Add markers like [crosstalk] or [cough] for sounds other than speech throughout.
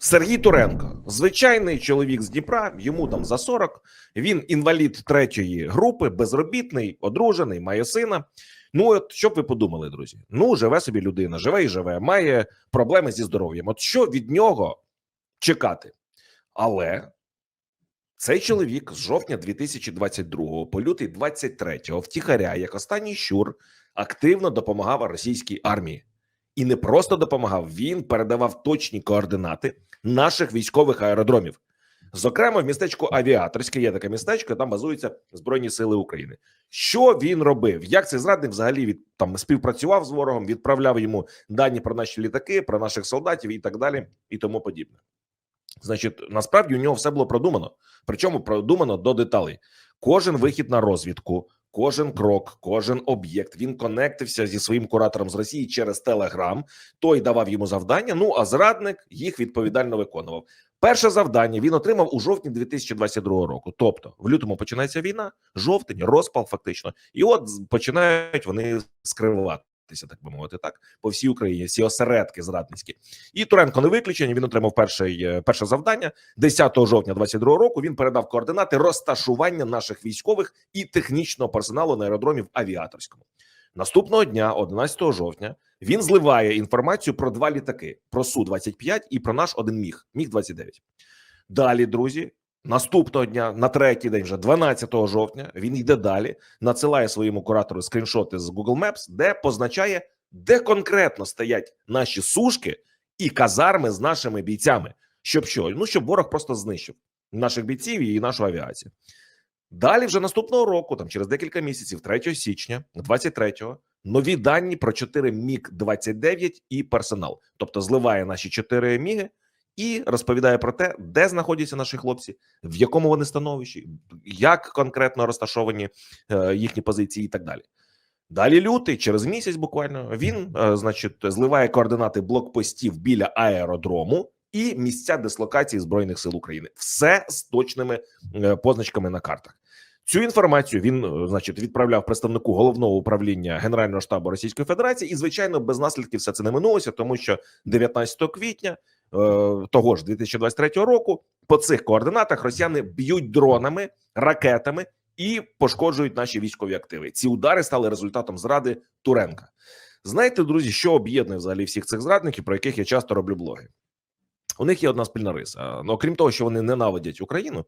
Сергій Туренко, звичайний чоловік з Дніпра, йому там за 40, Він інвалід третьої групи, безробітний, одружений, має сина. Ну, от що б ви подумали, друзі? Ну, живе собі людина, живе і живе, має проблеми зі здоров'ям. От що від нього чекати? Але цей чоловік з жовтня 2022 по лютий 23 втіхаря, як останній щур, активно допомагав російській армії. І не просто допомагав, він передавав точні координати наших військових аеродромів. Зокрема, в містечку Авіаторське є таке містечко, там базуються Збройні Сили України. Що він робив? Як цей зрадник взагалі від там співпрацював з ворогом, відправляв йому дані про наші літаки, про наших солдатів і так далі, і тому подібне. Значить, насправді у нього все було продумано, причому продумано до деталей. Кожен вихід на розвідку, кожен крок, кожен об'єкт. Він конектився зі своїм куратором з Росії через Телеграм. Той давав йому завдання. Ну а зрадник їх відповідально виконував. Перше завдання він отримав у жовтні 2022 року. Тобто, в лютому починається війна, жовтень, розпал, фактично, і от починають вони скриватися, так би мовити, так по всій Україні, всі осередки зрадницькі. І Туренко не виключення. Він отримав перший, е, перше завдання 10 жовтня 22 року. Він передав координати розташування наших військових і технічного персоналу на аеродромі в авіаторському. Наступного дня, 11 жовтня, він зливає інформацію про два літаки: про су 25 і про наш один міг міг 29 Далі, друзі, наступного дня, на третій день, вже 12 жовтня, він йде далі, надсилає своєму куратору скріншоти з Google Maps, де позначає, де конкретно стоять наші сушки і казарми з нашими бійцями. Щоб що? Ну щоб ворог просто знищив наших бійців і нашу авіацію. Далі, вже наступного року, там через декілька місяців, 3 січня, 23-го, нові дані про 4 міг 29 і персонал. Тобто зливає наші 4 міги і розповідає про те, де знаходяться наші хлопці, в якому вони становищі, як конкретно розташовані е, їхні позиції, і так далі. Далі лютий, через місяць буквально він, е, значить, зливає координати блокпостів біля аеродрому і місця дислокації збройних сил України. Все з точними е, позначками на картах. Цю інформацію він, значить, відправляв представнику головного управління Генерального штабу Російської Федерації, і звичайно, без наслідків все це не минулося, тому що 19 квітня того ж 2023 року по цих координатах росіяни б'ють дронами, ракетами і пошкоджують наші військові активи. Ці удари стали результатом зради Туренка. Знаєте, друзі, що об'єднує взагалі всіх цих зрадників, про яких я часто роблю блоги? У них є одна спільна риса. Ну, окрім того, що вони ненавидять Україну,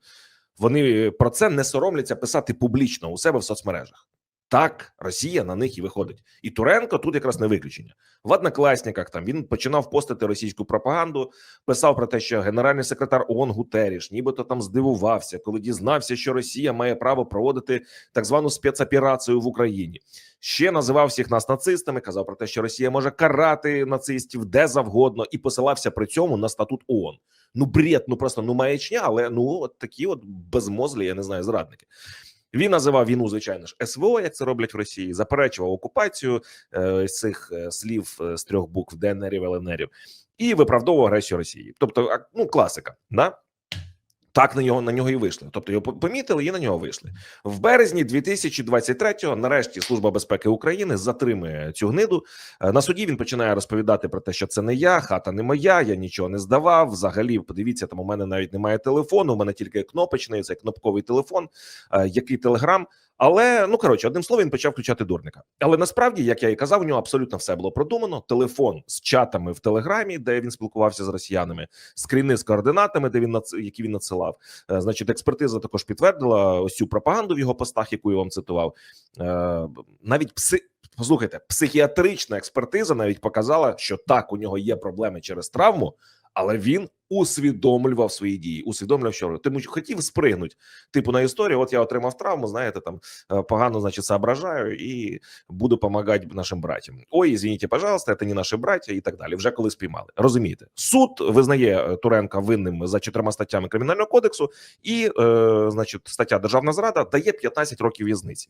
вони про це не соромляться писати публічно у себе в соцмережах. Так, Росія на них і виходить. І Туренко тут якраз не виключення. В однокласниках там він починав постити російську пропаганду, писав про те, що генеральний секретар ООН Гутеріш нібито там здивувався, коли дізнався, що Росія має право проводити так звану спецоперацію в Україні. Ще називав всіх нас нацистами, казав про те, що Росія може карати нацистів де завгодно, і посилався при цьому на статут ООН. Ну бред, ну просто ну маячня, але ну от такі от безмозлі, я не знаю, зрадники. Він називав війну, звичайно ж, СВО, як це роблять в Росії, заперечував окупацію е, цих е, слів е, з трьох букв ДНРів, ЛНРів і виправдовував агресію Росії. Тобто, ну класика, да? Так на нього на нього і вийшли. Тобто його помітили і на нього вийшли в березні 2023-го Нарешті служба безпеки України затримує цю гниду. Е, На суді він починає розповідати про те, що це не я, хата не моя, я нічого не здавав. Взагалі, подивіться, там у мене навіть немає телефону. У мене тільки кнопочний, це кнопковий телефон, е, який телеграм. Але ну коротше, одним словом, він почав включати дурника. Але насправді, як я і казав, у нього абсолютно все було продумано. Телефон з чатами в телеграмі, де він спілкувався з росіянами, скріни з координатами, де він які він надсилав. Е, Значить, експертиза також підтвердила ось цю пропаганду в його постах, яку я вам цитував. Е, Навіть пси. Послухайте, психіатрична експертиза навіть показала, що так у нього є проблеми через травму, але він усвідомлював свої дії, усвідомлював, що що хотів спригнути. Типу на історію, от я отримав травму, знаєте, там е, погано, значить, соображаю і буду допомагати нашим братям. Ой, извините, пожалуйста, це не наші браття і так далі. Вже коли спіймали. Розумієте, суд визнає е, Туренка винним за чотирма статтями кримінального кодексу, і, е, значить, стаття державна зрада дає 15 років в'язниці.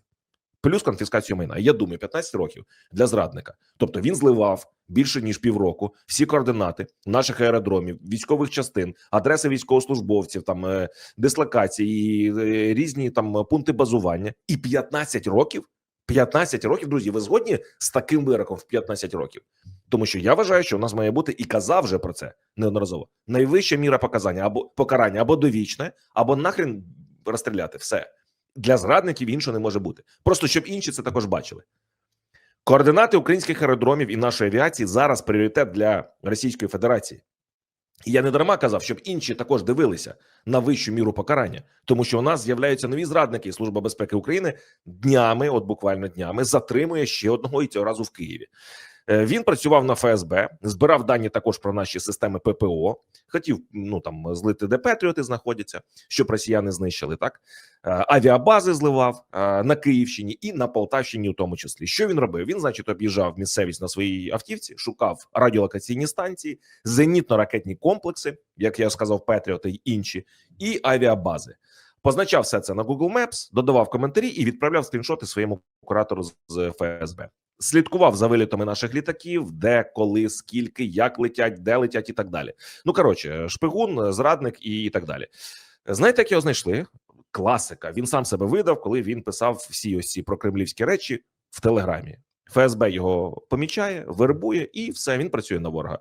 Плюс конфіскацію майна. Я думаю, 15 років для зрадника. Тобто він зливав більше ніж півроку всі координати наших аеродромів, військових частин, адреси військовослужбовців, там е, дислокації, е, різні там пункти базування. І 15 років 15 років, друзі. Ви згодні з таким вироком в 15 років? Тому що я вважаю, що у нас має бути і казав вже про це неодноразово. Найвища міра показання або покарання, або довічне, або нахрен розстріляти. Все для зрадників іншого не може бути. Просто щоб інші це також бачили. Координати українських аеродромів і нашої авіації зараз пріоритет для Російської Федерації. І я не дарма казав, щоб інші також дивилися на вищу міру покарання, тому що у нас з'являються нові зрадники, і Служба безпеки України днями, от буквально днями, затримує ще одного і цього разу в Києві. Е, Він працював на ФСБ, збирав дані також про наші системи ППО. Хотів ну там злити, де Петріоти знаходяться, щоб росіяни знищили так. Е, Авіабази зливав е, на Київщині і на Полтавщині, у тому числі. Що він робив? Він, значить, об'їжджав місцевість на своїй автівці, шукав радіолокаційні станції, зенітно-ракетні комплекси, як я сказав, Петріоти й інші, і авіабази. Позначав все це на Google Maps, додавав коментарі і відправляв скріншоти своєму куратору з ФСБ. Слідкував за вилітами наших літаків, де, коли, скільки, як летять, де летять, і так далі. Ну коротше, шпигун, зрадник і так далі. Знаєте, як його знайшли? Класика. Він сам себе видав, коли він писав всі ось ці прокремлівські речі в Телеграмі. ФСБ його помічає, вербує, і все він працює на ворога.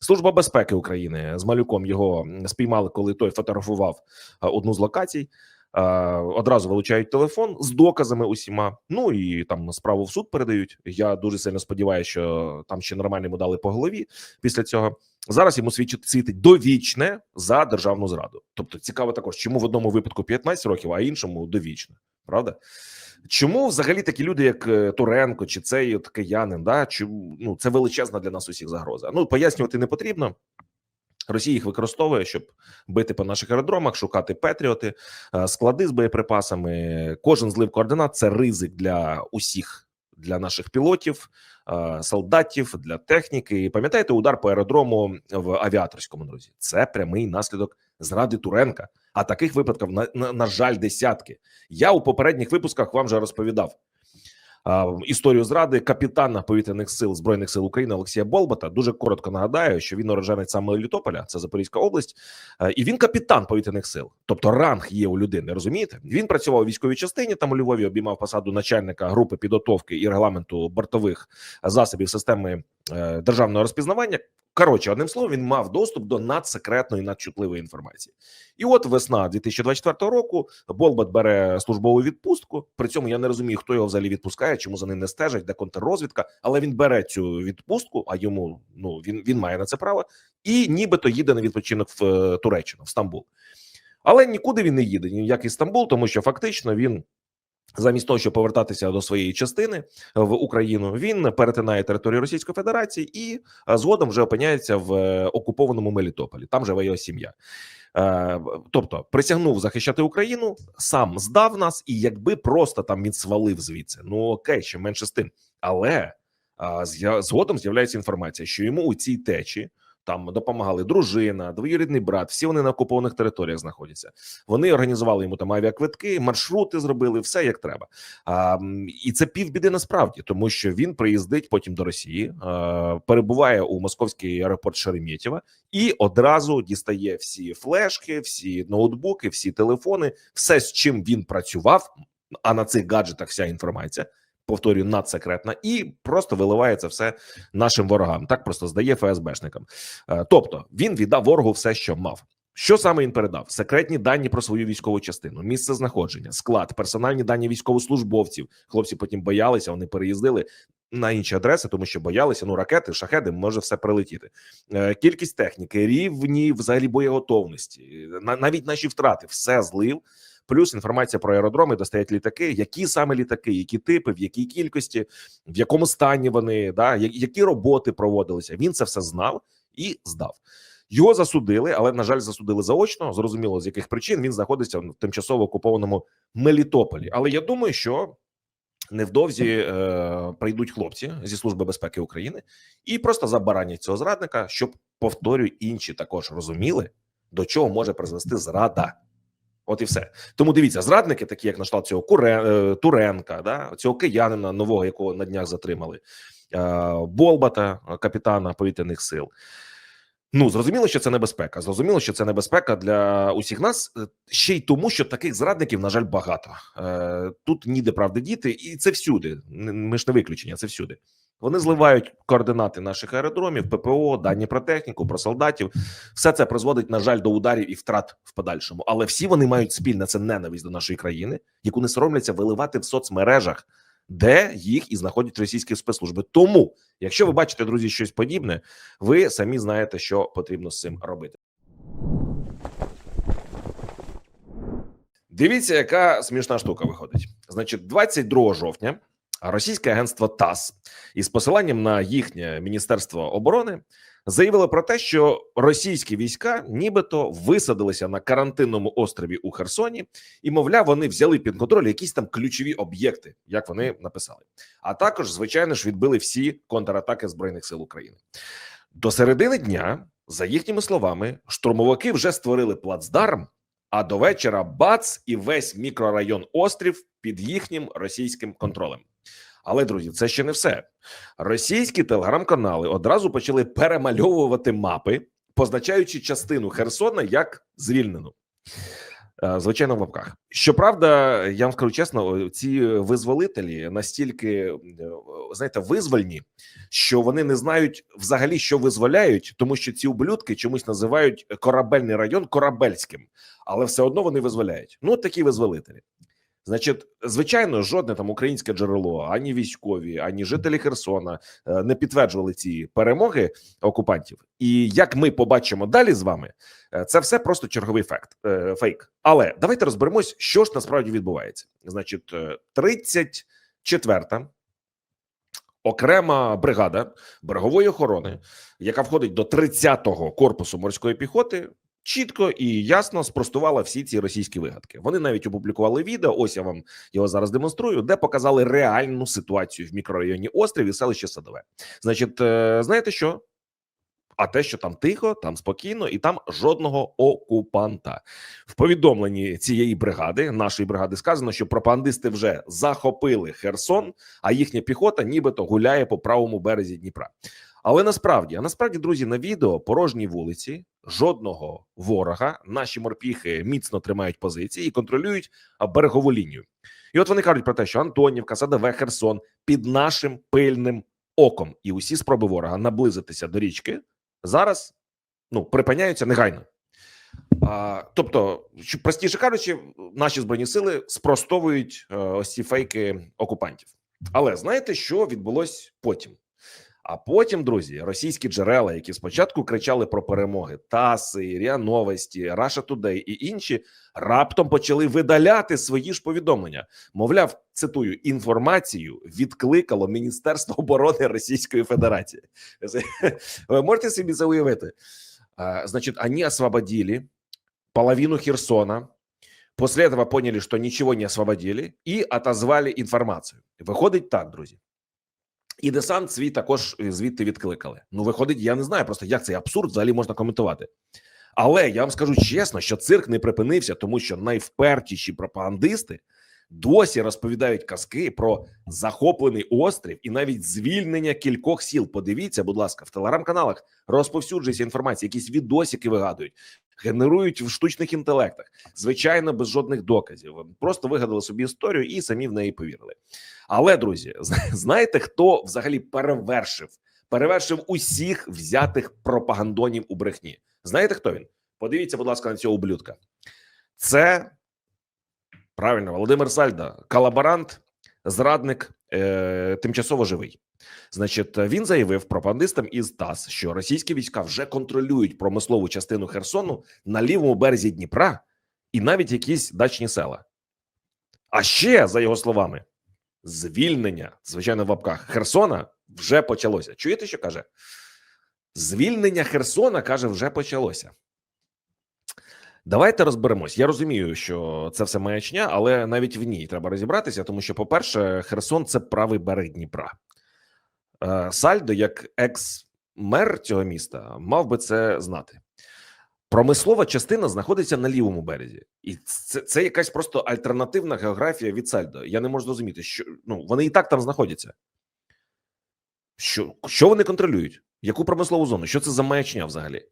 Служба безпеки України з малюком його спіймали, коли той фотографував одну з локацій. А, Одразу вилучають телефон з доказами усіма. Ну і там справу в суд передають. Я дуже сильно сподіваюся, що там ще нормально йому дали по голові після цього. Зараз йому свідчить світить довічне за державну зраду. Тобто цікаво також, чому в одному випадку 15 років, а іншому довічне. Правда? Чому взагалі такі люди, як е, Туренко чи цей от киянин, да чому ну це величезна для нас усіх загроза? Ну пояснювати не потрібно. Росія їх використовує, щоб бити по наших аеродромах, шукати петріоти, е, склади з боєприпасами. Кожен злив координат це ризик для усіх, для наших пілотів, е, солдатів, для техніки. І Пам'ятаєте удар по аеродрому в авіаторському друзі? Це прямий наслідок зради Туренка. А таких випадків на, на, на жаль, десятки. Я у попередніх випусках вам вже розповідав історію зради капітана повітряних сил збройних сил України Олексія Болбата. Дуже коротко нагадаю, що він народжений саме Літополя, це Запорізька область, і він капітан повітряних сил, тобто ранг є у людини. Розумієте? Він працював у військовій частині. Там у Львові обіймав посаду начальника групи підготовки і регламенту бортових засобів системи е, державного розпізнавання. Коротше, одним словом, він мав доступ до надсекретної надчутливої інформації. І от весна 2024 року Болбат бере службову відпустку. При цьому я не розумію, хто його взагалі відпускає, чому за ним не стежать, де контррозвідка. Але він бере цю відпустку, а йому ну він, він має на це право, і нібито їде на відпочинок в е, Туреччину, в Стамбул. Але нікуди він не їде, ніяк і Стамбул, тому що фактично він. Замість того, щоб повертатися до своєї частини в Україну, він перетинає територію Російської Федерації і згодом вже опиняється в е, окупованому Мелітополі. Там живе його сім'я. Е, Тобто присягнув захищати Україну, сам здав нас, і якби просто там він свалив звідси. Ну окей, ще менше з тим. Але згодом з'являється інформація, що йому у цій течі. Там допомагали дружина, двоюрідний брат. Всі вони на окупованих територіях знаходяться. Вони організували йому там авіаквитки, маршрути зробили, все як треба. А, і це півбіди насправді, тому що він приїздить потім до Росії, а, перебуває у московський аеропорт Шереметьєва і одразу дістає всі флешки, всі ноутбуки, всі телефони, все з чим він працював. А на цих гаджетах вся інформація. Повторюю, надсекретна, і просто виливає це все нашим ворогам. Так просто здає ФСБшникам. Е, Тобто він віддав ворогу все, що мав. Що саме він передав? Секретні дані про свою військову частину, місце знаходження, склад, персональні дані військовослужбовців. Хлопці потім боялися, вони переїздили на інші адреси, тому що боялися. Ну, ракети, шахеди може все прилетіти. Е, Кількість техніки, рівні взагалі боєготовності, на- навіть наші втрати, все злив. Плюс інформація про аеродроми, де стоять літаки, які саме літаки, які типи, в якій кількості, в якому стані вони, да, які роботи проводилися. Він це все знав і здав. Його засудили, але на жаль, засудили заочно. Зрозуміло, з яких причин він знаходиться в тимчасово окупованому Мелітополі. Але я думаю, що невдовзі е, прийдуть хлопці зі служби безпеки України і просто забаранять цього зрадника, щоб повторюю, інші також розуміли, до чого може призвести зрада. От і все. Тому дивіться, зрадники, такі як на цього Куре, е, Туренка, да, цього киянина нового, якого на днях затримали, е, Болбата, е, капітана повітряних сил. Ну зрозуміло, що це небезпека. Зрозуміло, що це небезпека для усіх нас ще й тому, що таких зрадників, на жаль, багато. Тут ніде правди діти, і це всюди. Ми ж не виключення, це всюди. Вони зливають координати наших аеродромів, ППО, дані про техніку, про солдатів. Все це призводить, на жаль, до ударів і втрат в подальшому. Але всі вони мають спільне це ненависть до нашої країни, яку не соромляться виливати в соцмережах, де їх і знаходять російські спецслужби. Тому, якщо ви бачите, друзі, щось подібне, ви самі знаєте, що потрібно з цим робити. Дивіться, яка смішна штука виходить. Значить, 22 жовтня російське агентство ТАСС із посиланням на їхнє міністерство оборони заявило про те, що російські війська нібито висадилися на карантинному острові у Херсоні, і мовляв, вони взяли під контроль якісь там ключові об'єкти, як вони написали. А також, звичайно ж, відбили всі контратаки збройних сил України. До середини дня, за їхніми словами, штурмовики вже створили плацдарм. А до вечора бац і весь мікрорайон острів під їхнім російським контролем. Але друзі, це ще не все. Російські телеграм-канали одразу почали перемальовувати мапи, позначаючи частину Херсона як звільнену. Е, Звичайно, в лапках. Щоправда, я вам скажу чесно, ці визволителі настільки е, знаєте, визвольні, що вони не знають взагалі, що визволяють, тому що ці ублюдки чомусь називають корабельний район корабельським, але все одно вони визволяють. Ну, такі визволителі. Значить, звичайно, жодне там українське джерело, ані військові, ані жителі Херсона е, не підтверджували ці перемоги окупантів. І як ми побачимо далі з вами, е, це все просто черговий факт е, фейк. Але давайте розберемось, що ж насправді відбувається. Значить, е, 34-та окрема бригада берегової охорони, яка входить до 30-го корпусу морської піхоти, чітко і ясно спростувала всі ці російські вигадки. Вони навіть опублікували відео. Ось я вам його зараз демонструю, де показали реальну ситуацію в мікрорайоні острів і селище Садове. Значить, е, знаєте що? А те, що там тихо, там спокійно, і там жодного окупанта. В повідомленні цієї бригади, нашої бригади, сказано, що пропагандисти вже захопили Херсон, а їхня піхота нібито гуляє по правому березі Дніпра. Але насправді, а насправді, друзі, на відео порожній вулиці, жодного ворога. Наші морпіхи міцно тримають позиції і контролюють берегову лінію. І от вони кажуть про те, що Антонівка, Садове, Херсон під нашим пильним оком, і усі спроби ворога наблизитися до річки зараз ну припиняються негайно. А, тобто, простіше кажучи, наші збройні сили спростовують е, ось ці фейки окупантів. Але знаєте, що відбулось потім? А потім, друзі, російські джерела, які спочатку кричали про перемоги, ТАСи, РІА Новості, Раша Today і інші, раптом почали видаляти свої ж повідомлення. Мовляв, цитую, інформацію відкликало Міністерство оборони Російської Федерації. Ви можете собі це уявити? А, Значит, они освободили половину Херсона, после этого поняли, что ничего не освободили, і отозвали інформацію. Виходить так, друзі. І десант свій також е, звідти відкликали. Ну, виходить, я не знаю просто, як цей абсурд взагалі можна коментувати. Але я вам скажу чесно, що цирк не припинився, тому що найвпертіші пропагандисти досі розповідають казки про захоплений острів і навіть звільнення кількох сіл. Подивіться, будь ласка, в телеграм-каналах розповсюджується інформація, якісь відосики вигадують, генерують в штучних інтелектах, звичайно, без жодних доказів. Просто вигадали собі історію і самі в неї повірили. Але друзі, [laughs] зна- знаєте, хто взагалі перевершив? Перевершив усіх взятих пропагандонів у брехні. Знаєте, хто він? Подивіться, будь ласка, на цього ублюдка. Це правильно Володимир Сальда, колаборант, зрадник, е, тимчасово живий. Значить, він заявив пропагандистам із ТАСС, що російські війська вже контролюють промислову частину Херсону на лівому березі Дніпра і навіть якісь дачні села. А ще, за його словами, звільнення, звичайно, в лапках Херсона вже почалося. Чуєте, що каже? Звільнення Херсона каже, вже почалося. Давайте розберемось. Я розумію, що це все маячня, але навіть в ній треба розібратися, тому що, по-перше, Херсон це правий берег Дніпра. Е, Сальдо, як екс-мер цього міста, мав би це знати. Промислова частина знаходиться на лівому березі, і це, це якась просто альтернативна географія від Сальдо. Я не можу зрозуміти, що ну вони і так там знаходяться. Що, що вони контролюють? Яку промислову зону? Що це за маячня взагалі?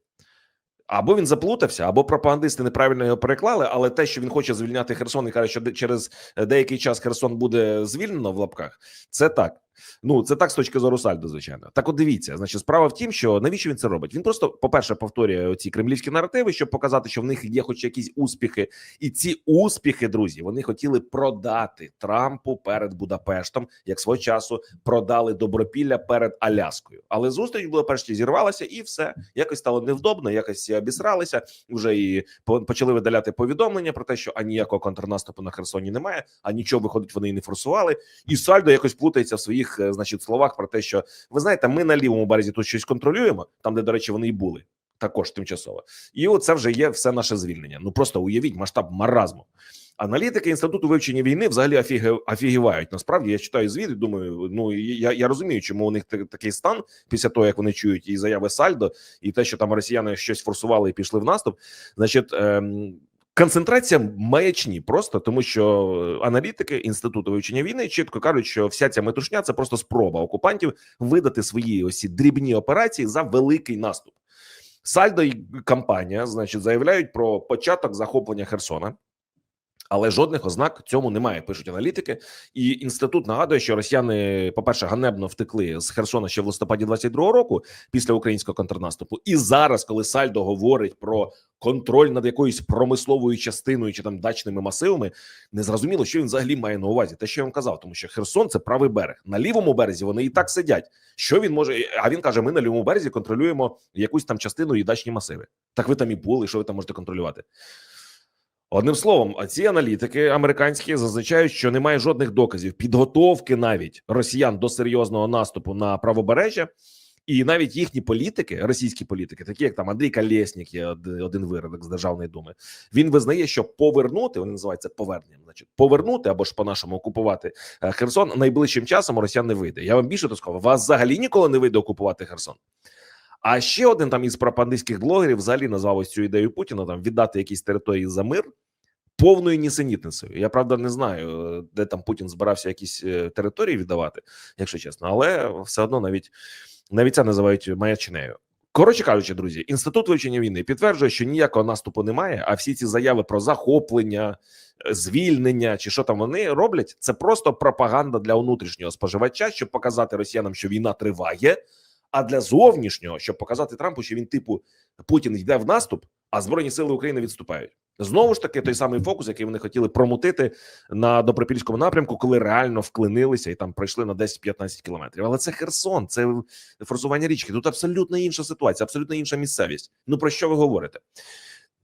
Або він заплутався, або пропагандисти неправильно його переклали. Але те, що він хоче звільняти Херсон і каже, що через деякий час Херсон буде звільнено в лапках, це так. Ну це так з точки зору Сальдо, звичайно. Так, от дивіться, значить, справа в тім, що навіщо він це робить? Він просто, по-перше, повторює ці кремлівські наративи, щоб показати, що в них є хоч якісь успіхи, і ці успіхи, друзі, вони хотіли продати Трампу перед Будапештом, як свого часу продали добропілля перед Аляскою. Але зустріч в Будапешті зірвалася, і все якось стало невдобно, якось обісралися. Вже і почали видаляти повідомлення про те, що а ніякого контрнаступу на Херсоні немає, а нічого виходить, вони і не форсували. І Сальдо якось плутається в своїх, е, значить, словах про те, що ви знаєте, ми на лівому березі тут щось контролюємо, там, де, до речі, вони і були. Також тимчасово, і оце вже є все наше звільнення. Ну просто уявіть масштаб маразму. Аналітики інституту вивчення війни взагалі офіге, офігівають. Насправді я читаю звіт і думаю, ну я, я розумію, чому у них такий стан після того, як вони чують і заяви Сальдо, і те, що там росіяни щось форсували і пішли в наступ. Значить, ем, концентрація маячні просто тому, що аналітики інституту вивчення війни чітко кажуть, що вся ця метушня це просто спроба окупантів видати свої осі дрібні операції за великий наступ. Сальдо і компанія, значить, заявляють про початок захоплення Херсона. Але жодних ознак цьому немає, пишуть аналітики. І інститут нагадує, що росіяни, по-перше, ганебно втекли з Херсона ще в листопаді 22-го року після українського контрнаступу. І зараз, коли Сальдо говорить про контроль над якоюсь промисловою частиною чи там дачними масивами, не зрозуміло, що він взагалі має на увазі. Те, що я вам казав, тому що Херсон це правий берег. На лівому березі вони і так сидять. Що він може? А він каже: ми на лівому березі контролюємо якусь там частину і дачні масиви. Так ви там і були, що ви там можете контролювати? Одним словом, ці аналітики американські зазначають, що немає жодних доказів підготовки навіть росіян до серйозного наступу на правобережжя, і навіть їхні політики, російські політики, такі як там Андрій Калєснік, є один виродок з державної думи. Він визнає, що повернути вони називають це поверненням, значить повернути або ж по-нашому окупувати е, Херсон найближчим часом росіян не вийде. Я вам більше то скажу, вас взагалі ніколи не вийде окупувати Херсон. А ще один там із пропагандистських блогерів взагалі назвав ось цю ідею Путіна там віддати якісь території за мир повною нісенітницею. Я правда не знаю, е, де там Путін збирався якісь е, території віддавати, якщо чесно, але все одно навіть навіть це називають маячнею. Коротше кажучи, друзі, інститут вивчення війни підтверджує, що ніякого наступу немає. А всі ці заяви про захоплення, е, звільнення чи що там вони роблять, це просто пропаганда для внутрішнього споживача, щоб показати росіянам, що війна триває. А для зовнішнього, щоб показати Трампу, що він, типу, Путін йде в наступ, а збройні сили України відступають. Знову ж таки, той самий фокус, який вони хотіли промутити на добропільському напрямку, коли реально вклинилися і там пройшли на 10-15 кілометрів. Але це Херсон, це форсування річки. Тут абсолютно інша ситуація, абсолютно інша місцевість. Ну про що ви говорите?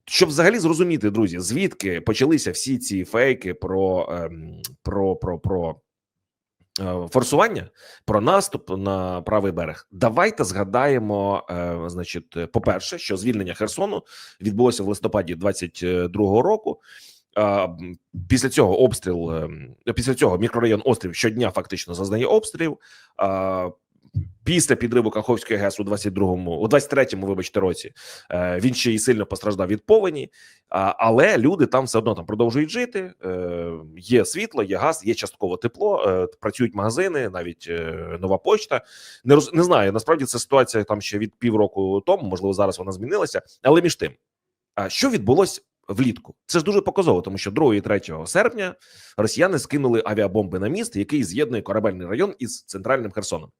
Щоб взагалі зрозуміти, друзі, звідки почалися всі ці фейки про, ем, про, про, про форсування, про наступ на правий берег. Давайте згадаємо, е, значить, е, по-перше, що звільнення Херсону відбулося в листопаді 22-го року. Після цього обстріл, після цього мікрорайон Острів щодня фактично зазнає обстрілів. Після підриву Каховської ГЕС у 22-му, у 23-му, вибачте, році е, він ще й сильно постраждав від повені, але люди там все одно там продовжують жити. Е, є світло, є газ, є частково тепло, е, працюють магазини, навіть нова почта. Не роз не знаю. Насправді це ситуація там ще від півроку тому. Можливо, зараз вона змінилася. Але між тим, що відбулось влітку? Це ж дуже показово, тому що 2 і 3 серпня росіяни скинули авіабомби на міст, який з'єднує корабельний район із центральним Херсоном.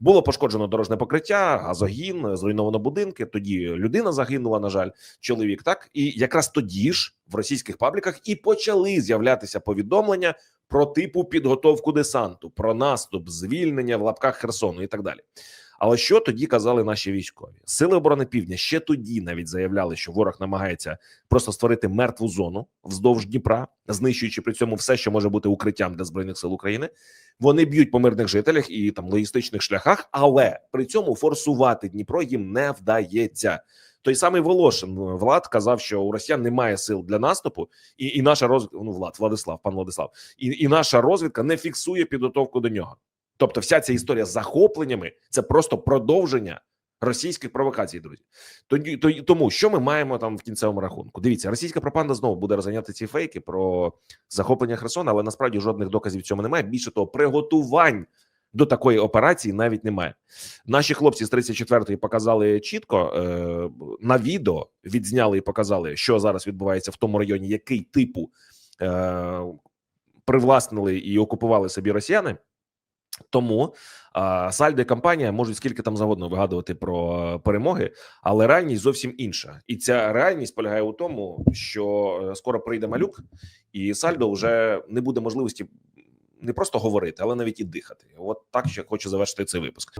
Було пошкоджено дорожне покриття, газогін, зруйновано будинки. Тоді людина загинула. На жаль, чоловік. Так і якраз тоді ж в російських пабліках і почали з'являтися повідомлення про типу підготовку десанту, про наступ, звільнення в лапках Херсону і так далі. Але що тоді казали наші військові? Сили оборони Півдня ще тоді навіть заявляли, що ворог намагається просто створити мертву зону вздовж Дніпра, знищуючи при цьому все, що може бути укриттям для збройних сил України. Вони б'ють по мирних жителях і там логістичних шляхах, але при цьому форсувати Дніпро їм не вдається. Той самий Волошин Влад казав, що у Росіян немає сил для наступу, і, і наша розвідка, ну Влад, Владислав, пан Владислав, і, і наша розвідка не фіксує підготовку до нього. Тобто, вся ця історія з захопленнями це просто продовження російських провокацій, друзі. Тоді то- тому, що ми маємо там в кінцевому рахунку? Дивіться, російська пропаганда знову буде розганяти ці фейки про захоплення Херсона, але насправді жодних доказів цьому немає. Більше того, приготувань до такої операції навіть немає. Наші хлопці з 34-ї показали чітко е, на відео, відзняли і показали, що зараз відбувається в тому районі, який типу е, привласнили і окупували собі росіяни. Тому а, сальдо і компанія можуть скільки там завгодно вигадувати про перемоги, але реальність зовсім інша. І ця реальність полягає у тому, що е, скоро прийде малюк, і сальдо вже не буде можливості не просто говорити, але навіть і дихати. От так ще хочу завершити цей випуск.